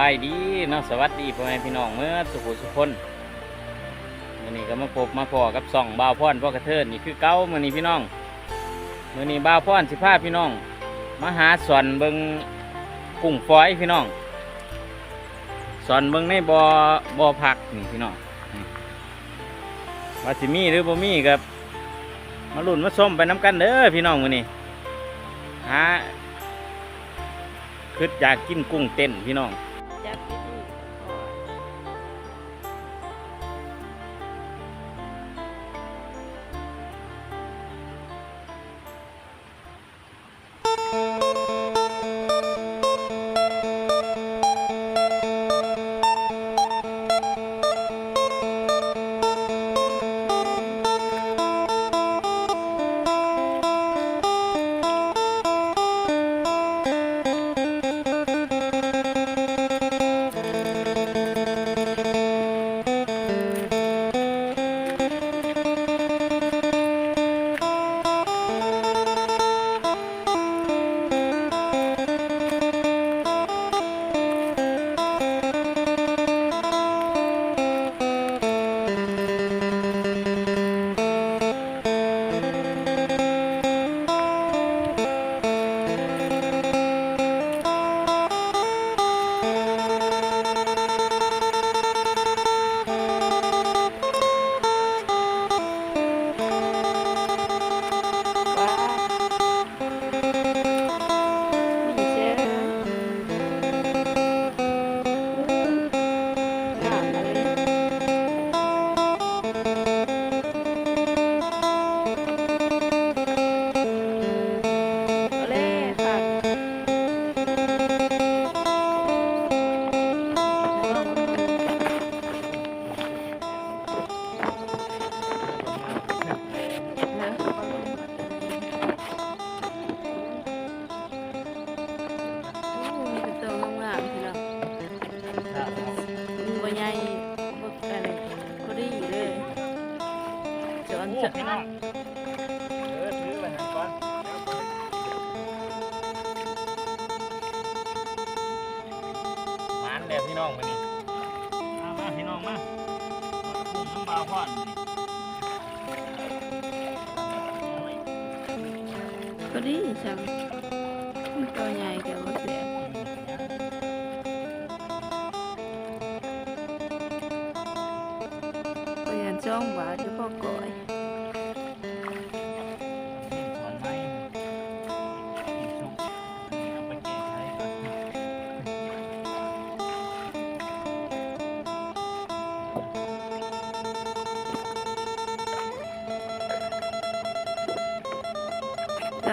บายดีเนาะสวัสดีพ่อแม่พี่น้องเมื่อสุขุสุคนมื่อนี้ก็มาพบมาพอกับส่องบ่าวพรพ่อกระเทินนี่คือเก้ามื่อนี้พี่น้องมื่อนี้บ่าวพรสิพาพี่น้องมาหาสอนเบิงกุ้งฝอยพี่น้องสอนเบิงในบ่อบ่อพักนี่พี่น้องว่าสิมีหรือบ่มีกับมาลุ่นมาส้มไปน้ำกันเด้อพี่น้องมื่อนี้หาคืออยากกินกุ้งเต้นพี่น้อง จอนจะพี่น้องเออถือไปหันก่อนหมานแดดพี่น้องมานี่มามาพี่น้องมากุ้งน้ำปลาพอดนี่พอดีจัง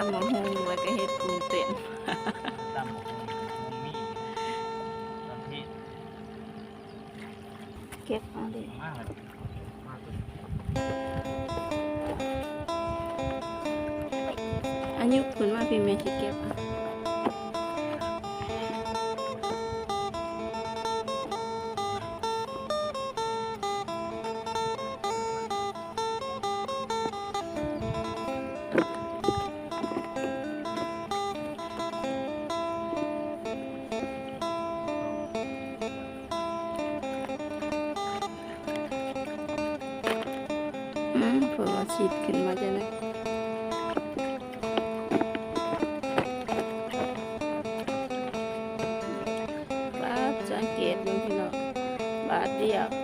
ตำบักหุ่งไว้ก็เฮ็ดกุ้งเต็นตำบักมุมมี่ตอนที่เก็บเอาดิมากเลยมากเลยอันยุขึ้นมาพี่เม่สิเก็บอะ เผื่อว่าฉีดขึ้นมาจะได้บาสังเกตดูพี่น้องบาทเดียว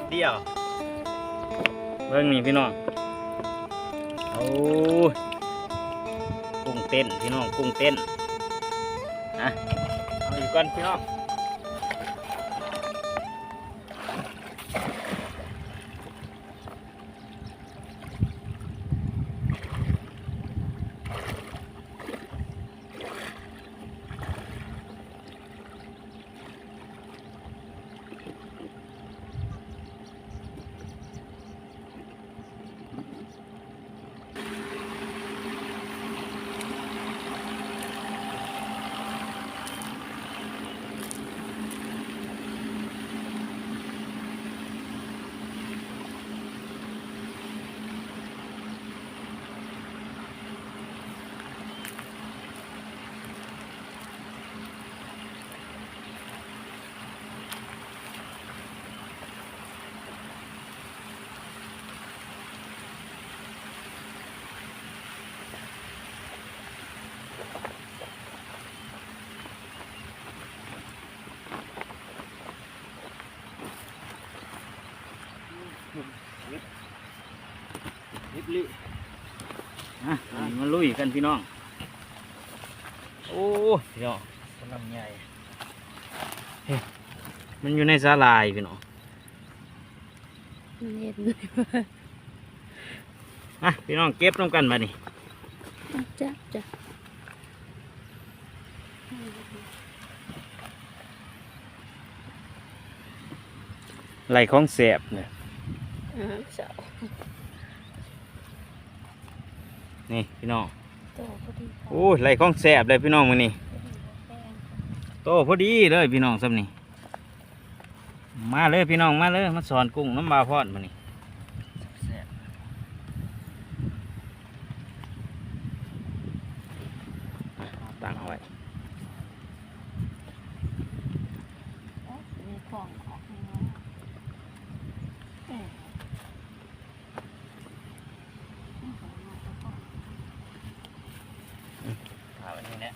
ดเดียวเบิ่งนี่พี่น้องโอ้ยกุ้งเต้นพี่น้องกุ้งเต้นนะเอาอีกก่อนพี่น้อง ลิ อะ มาลุยกันพี่น้อง โอ้พี่น้องกำลังใหญ่มันอยู่ในสาลายพี่น้องมันเห็นเลยว่าอะพี่น้องเก็บน้ำกันมานี่จ้ะจ้ะไหลของแสบเนี่ยอ่าเสา นี่พี่น้องโตพอดีโอ้ยไหลของแสบเลยพี่น้องมือนี่โตพอดีเลยพี่น้องซ้ำนี่มาเลยพี่น้องมาเลยมาสอนกุ้งน้ำบาพอดมานี่แซ่บตั้งเอาไว้มีของออกมาเอ๊ะ เอาอันนี้แหละ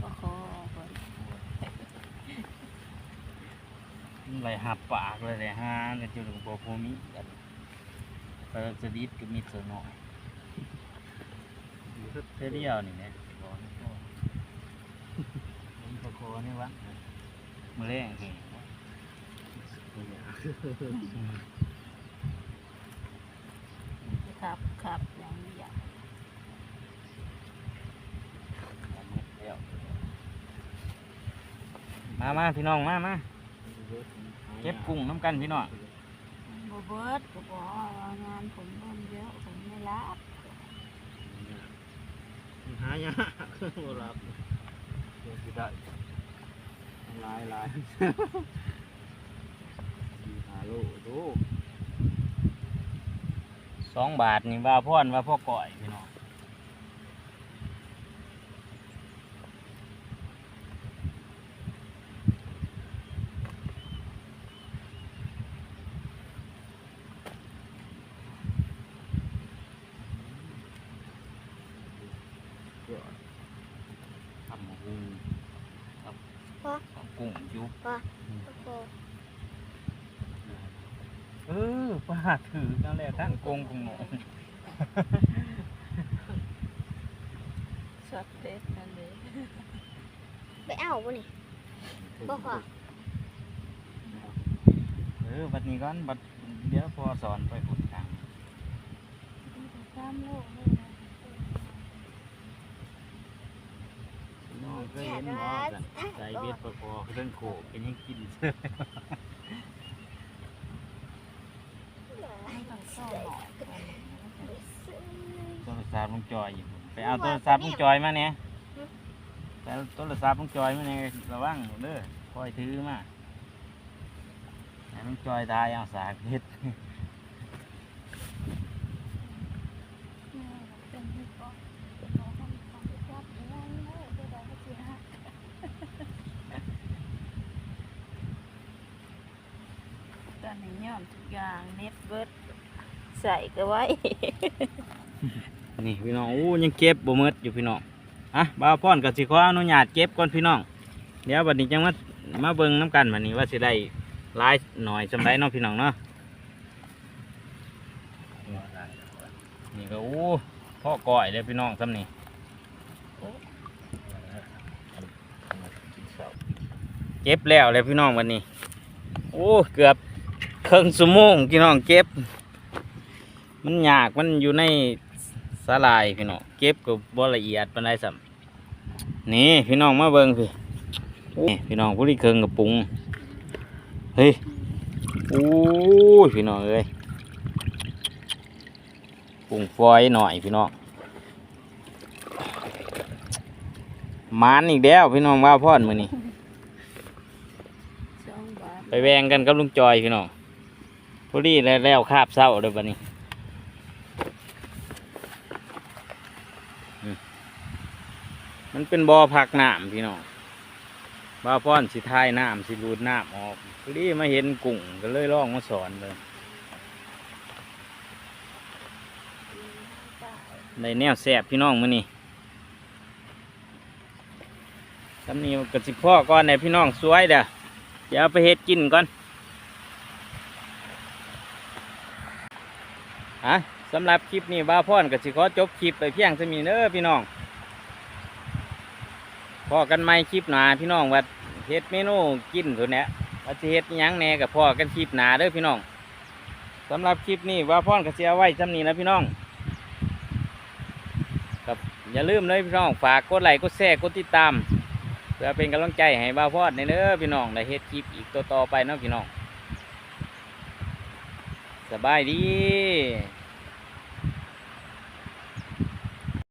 ก็ขอก่อน ไหลหับปากเลยเลยฮะกันจุดหลวงพ่อภูมิกันปลาสลิดก็มีเส่วนหน่อยเท่าเดียวนี่เนี่ยร้อนก็มีปลาโคนี่วะมือแรงเห็นครับครับอย่างนี้อะมามาพี่น้องมามา เก็บกุ้งน้ำกันพี่น้องบเบิดก็บอกว่างานผมเริ่มเยอะผมไม่รับหายากบ่รับเดี๋ยวสิได้หลายหลายสี่ห้าโลโตสองบาทนี่ว่าพ่อนว่าพ่อก่อยพี่น้อง เดี๋ยว ทำหมูกุ้งครับ พ่อ เอา กุ้งยุบพ่อเออป้าถือนั่นแหละท่านโกงกุ้งหนูช็อตเด็ดนั่นเลยไปเอาบ่นี่บ่พอเออบัดนี้ก่อนบัดเดี๋ยวพอสอนไปหุ่นทางตามโลกเลยนะ พี่น้อง เคยเห็นบ่กันใส่เบ็ดประคอเรื่องโขกเป็นยังกินให้ต้องซ่อมหน่อโทรศัพท์ลุงจอยอยู่ไปเอาโทรศัพท์ลุงจอยมาเนี่ยไปเอาโทรศัพท์ลุงจอยมาเนี่ยระวังเด้อคอยถือมาให้ลุงจอยตายเอาสาเฮ็ด เป็นที่ก่อนขอให้ความรักอย่างนั้นเลยจะได้ไม่เสียหาย ตอนนี้ย้อนทุกอย่างเน็ตเบิร์ดใส่ก็ไว้ นี่พี่น้องอู้ยังเก็บบ่หมดอยู่พี่น้องอะบ่าวพ่อนกับสิขออนุญาตเก็บก่อนพี่น้อง เดี๋ยวบัดนี้จังมามาเบิ่งน้ำกันบัดนี้ว่าสิได้ลายหน่อยสำไรเนาะพี่น้องเนาะนี่ก็อู้พ่อก่อยเลยพี่น้องซ้ำนี่เก็บแล้วเลยพี่น้องวันนี้ โอ้ เกือบ เครึ่องชั่วโมงพี่น้องเก็บ มันยากมันอยู่ในสาลายพี่น้องเก็บก็บ่ละเอียดปานใดสัมนี่พี่น้องมาเบิ่งพี่นี่พี่น้องผู้ที่เคิงกับปุงเฮ้ยโอ้ยพี่น้องเอ้ยปุงฟอยหน่อยพี่น้องมานอีกแล้วพี่น้องว่าพ่อนมือนี่ไปแวงกันกับลุงจอยพี่น้อง พอดีแล้วแล้วคาบเศร้าเลยบัดนี้มันเป็นบ่อพักน้ำพี่น้องบ่าป้อนสิทายน้ำสิรูดน้ำออกพอดีมาเห็นกุ้งก็เลยลองมาสอนเลยในแนวแสบพี่น้องมื้อนี้ทำนี้ก็สิพ่อก่อนในพี่น้องสวยเด้อเดี๋ยวเอาไปเฮ็ดกินก่อน ฮะสำหรับคลิปนี้บ้าวพรก็สิขอจบคลิปไปเพียงเท่านี้เด้อพี่น้องพอกันใหม่คลิปหนาพี่น้องว่าเฮ็ดเมนูกินตัวเนี้ยว่าเฮ็ดยังแน่กับพ่อกันคลิปหนาเด้อพี่น้องสำหรับคลิปนี้บ้าวพรก็สิเอาไว้จำนี้นะพี่น้องกับอย่าลืมเลยพี่น้องฝากกดไลค์กดแชร์กดติดตามเพื่อเป็นกำลังใจให้บ้าวพอดในเด้อพี่น้องได้เฮ็ดคลิปอีกต่อๆไปเนาะพี่น้อง สบายดี